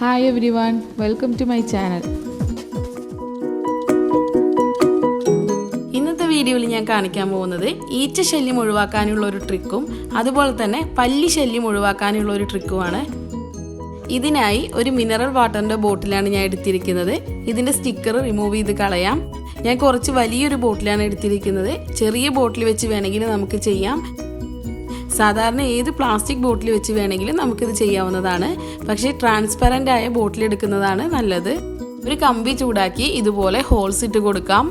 Hi everyone welcome to my channel ഇന്നത്തെ വീഡിയോയിൽ ഞാൻ കാണിക്കാൻ പോകുന്നത് ഈച്ച ശല്യം ഒഴിവാക്കാനുള്ള ഒരു ട്രിക്കും അതുപോലെ തന്നെ പല്ലി ശല്യം ഒഴിവാക്കാനുള്ള ഒരു ട്രിക്കുമാണ്. ഇതിനായി ഒരു മിനറൽ വാട്ടറിന്റെ ബോട്ടിലാണ് ഞാൻ എടുത്തിരിക്കുന്നത്. ഇതിന്റെ സ്റ്റിക്കർ റിമൂവ് ചെയ്ത് കളയാം. ഞാൻ കുറച്ച് വലിയൊരു ബോട്ടിലാണ് എടുത്തിരിക്കുന്നത്. ചെറിയ ബോട്ടിൽ വെച്ച് വേണമെങ്കിൽ നമുക്ക് ചെയ്യാം. സാധാരണ ഏത് പ്ലാസ്റ്റിക് ബോട്ടിൽ വെച്ച് വേണമെങ്കിലും നമുക്കിത് ചെയ്യാവുന്നതാണ്. പക്ഷേ ട്രാൻസ്പെറന്റ് ആയ ബോട്ടിൽ എടുക്കുന്നതാണ് നല്ലത്. ഒരു കമ്പി ചൂടാക്കി ഇതുപോലെ ഹോൾസ് ഇട്ട് കൊടുക്കാം.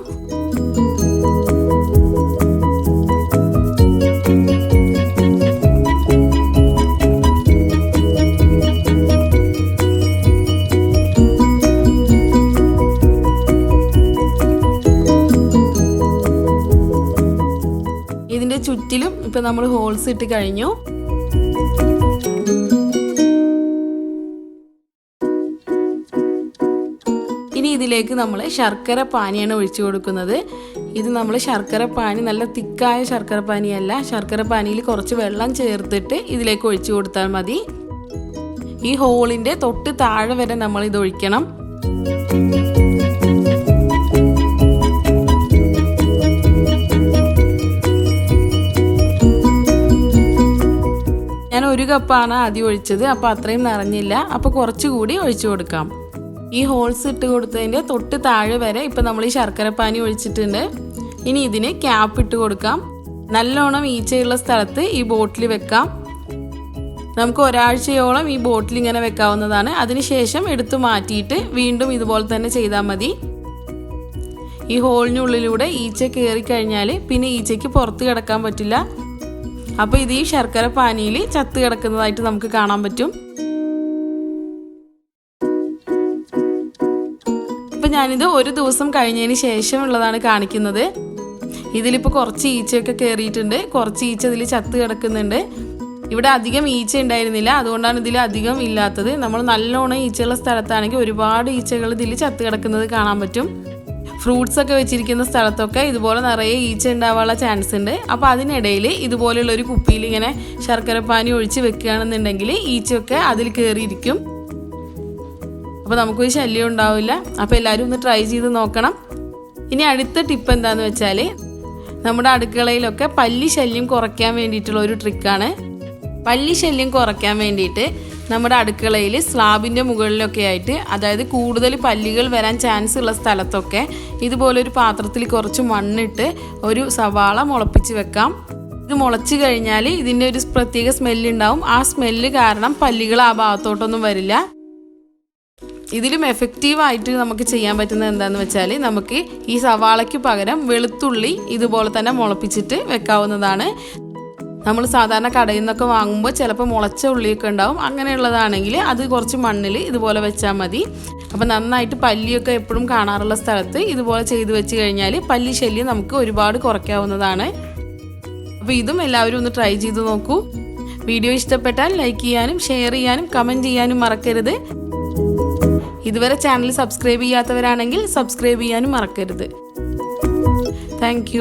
ഇതിന്റെ ചുറ്റിലും ഇപ്പൊ നമ്മൾ ഹോൾസ് ഇട്ട് കഴിഞ്ഞു. ഇനി ഇതിലേക്ക് നമ്മൾ ശർക്കര പാനിയാണ് ഒഴിച്ചു കൊടുക്കുന്നത്. ഇത് നമ്മൾ ശർക്കര പാനി നല്ല തിക്കായ ശർക്കര പാനിയല്ല. ശർക്കര പാനിയിൽ കുറച്ച് വെള്ളം ചേർത്തിട്ട് ഇതിലേക്ക് ഒഴിച്ചു കൊടുത്താൽ മതി. ഈ ഹോളിന്റെ തൊട്ട് താഴെ വരെ നമ്മൾ ഇത് ഒഴിക്കണം. ഒരു കപ്പാണ് ആദ്യം ഒഴിച്ചത് അപ്പോൾ അത്രയും നിറഞ്ഞില്ല. അപ്പോൾ കുറച്ചുകൂടി ഒഴിച്ചു കൊടുക്കാം. ഈ ഹോൾസ് ഇട്ട് കൊടുത്തതിന്റെ തൊട്ട് താഴെ വരെ ഇപ്പം നമ്മൾ ഈ ശർക്കരപ്പാനി ഒഴിച്ചിട്ടുണ്ട്. ഇനി ഇതിന് ക്യാപ്പ് ഇട്ട് കൊടുക്കാം. നല്ലോണം ഈച്ചയുള്ള സ്ഥലത്ത് ഈ ബോട്ടിൽ വെക്കാം. നമുക്ക് ഒരാഴ്ചയോളം ഈ ബോട്ടിൽ ഇങ്ങനെ വെക്കാവുന്നതാണ്. അതിനുശേഷം എടുത്തു മാറ്റിയിട്ട് വീണ്ടും ഇതുപോലെ തന്നെ ചെയ്താൽ മതി. ഈ ഹോളിനുള്ളിലൂടെ ഈച്ച കയറി കഴിഞ്ഞാൽ പിന്നെ ഈച്ചയ്ക്ക് പുറത്ത് കിടക്കാൻ പറ്റില്ല. അപ്പോൾ ഇത് ഈ ശർക്കര പാനിയിൽ ചത്ത് കിടക്കുന്നതായിട്ട് നമുക്ക് കാണാൻ പറ്റും. ഇപ്പം ഞാനിത് ഒരു ദിവസം കഴിഞ്ഞതിന് ശേഷമുള്ളതാണ് കാണിക്കുന്നത്. ഇതിലിപ്പോൾ കുറച്ച് ഈച്ചയൊക്കെ കയറിയിട്ടുണ്ട് കുറച്ച് ഈച്ച ഇതിൽ ചത്ത് കിടക്കുന്നുണ്ട്. ഇവിടെ അധികം ഈച്ച ഉണ്ടായിരുന്നില്ല. അതുകൊണ്ടാണ് ഇതിൽ അധികം ഇല്ലാത്തത്. നമ്മൾ നല്ലോണം ഈച്ചയുള്ള സ്ഥലത്താണെങ്കിൽ ഒരുപാട് ഈച്ചകൾ ഇതിൽ ചത്ത് കിടക്കുന്നത് കാണാൻ പറ്റും. ഫ്രൂട്ട്സ് ഒക്കെ വെച്ചിരിക്കുന്ന സ്ഥലത്തൊക്കെ ഇതുപോലെ നിറയെ ഈച്ച ഉണ്ടാവാനുള്ള ചാൻസ് ഉണ്ട്. അപ്പോൾ അതിനിടയിൽ ഇതുപോലെയുള്ള ഒരു കുപ്പിയിൽ ഇങ്ങനെ ശർക്കരപ്പാനി ഒഴിച്ച് വെക്കുകയാണെന്നുണ്ടെങ്കിൽ ഈച്ചയൊക്കെ അതിൽ കയറിയിരിക്കും. അപ്പോൾ നമുക്കൊരു ശല്യം ഉണ്ടാവില്ല. അപ്പോൾ എല്ലാവരും ഒന്ന് ട്രൈ ചെയ്ത് നോക്കണം. ഇനി അടുത്ത ടിപ്പ് എന്താന്ന് വെച്ചാൽ നമ്മുടെ അടുക്കളയിലൊക്കെ പല്ലി ശല്യം കുറയ്ക്കാൻ വേണ്ടിയിട്ടുള്ള ഒരു ട്രിക്കാണ് പല്ലി ശല്യം കുറയ്ക്കാൻ വേണ്ടിയിട്ട് നമ്മുടെ അടുക്കളയിൽ സ്ലാബിന്റെ മുകളിലൊക്കെ ആയിട്ട് അതായത് കൂടുതൽ പല്ലികൾ വരാൻ ചാൻസ് ഉള്ള സ്ഥലത്തൊക്കെ ഇതുപോലൊരു പാത്രത്തിൽ കുറച്ച് മണ്ണിട്ട് ഒരു സവാള മുളപ്പിച്ച് വെക്കാം. ഇത് മുളച്ച് കഴിഞ്ഞാൽ ഇതിന്റെ ഒരു പ്രത്യേക സ്മെല്ല് ഉണ്ടാവും. ആ സ്മെല്ല് കാരണം പല്ലികൾ ആ ഭാഗത്തോട്ടൊന്നും വരില്ല. ഇതിലും എഫക്റ്റീവായിട്ട് നമുക്ക് ചെയ്യാൻ പറ്റുന്നത് എന്താണെന്ന് വെച്ചാൽ നമുക്ക് ഈ സവാളയ്ക്ക് പകരം വെളുത്തുള്ളി ഇതുപോലെ തന്നെ മുളപ്പിച്ചിട്ട് വെക്കാവുന്നതാണ്. നമ്മൾ സാധാരണ കടയിൽ നിന്നൊക്കെ വാങ്ങുമ്പോൾ ചിലപ്പോൾ മുളച്ച ഉള്ളിയൊക്കെ ഉണ്ടാവും. അങ്ങനെയുള്ളതാണെങ്കിൽ അത് കുറച്ച് മണ്ണിൽ ഇതുപോലെ വെച്ചാൽ മതി. അപ്പോൾ നന്നായിട്ട് പല്ലിയൊക്കെ എപ്പോഴും കാണാറുള്ള സ്ഥലത്ത് ഇതുപോലെ ചെയ്തു വെച്ച് കഴിഞ്ഞാൽ പല്ലി ശല്യം നമുക്ക് ഒരുപാട് കുറയ്ക്കാവുന്നതാണ്. അപ്പോൾ ഇതും എല്ലാവരും ഒന്ന് ട്രൈ ചെയ്ത് നോക്കൂ. വീഡിയോ ഇഷ്ടപ്പെട്ടാൽ ലൈക്ക് ചെയ്യാനും ഷെയർ ചെയ്യാനും കമന്റ് ചെയ്യാനും മറക്കരുത്. ഇതുവരെ ചാനൽ സബ്സ്ക്രൈബ് ചെയ്യാത്തവരാണെങ്കിൽ സബ്സ്ക്രൈബ് ചെയ്യാനും മറക്കരുത്. താങ്ക്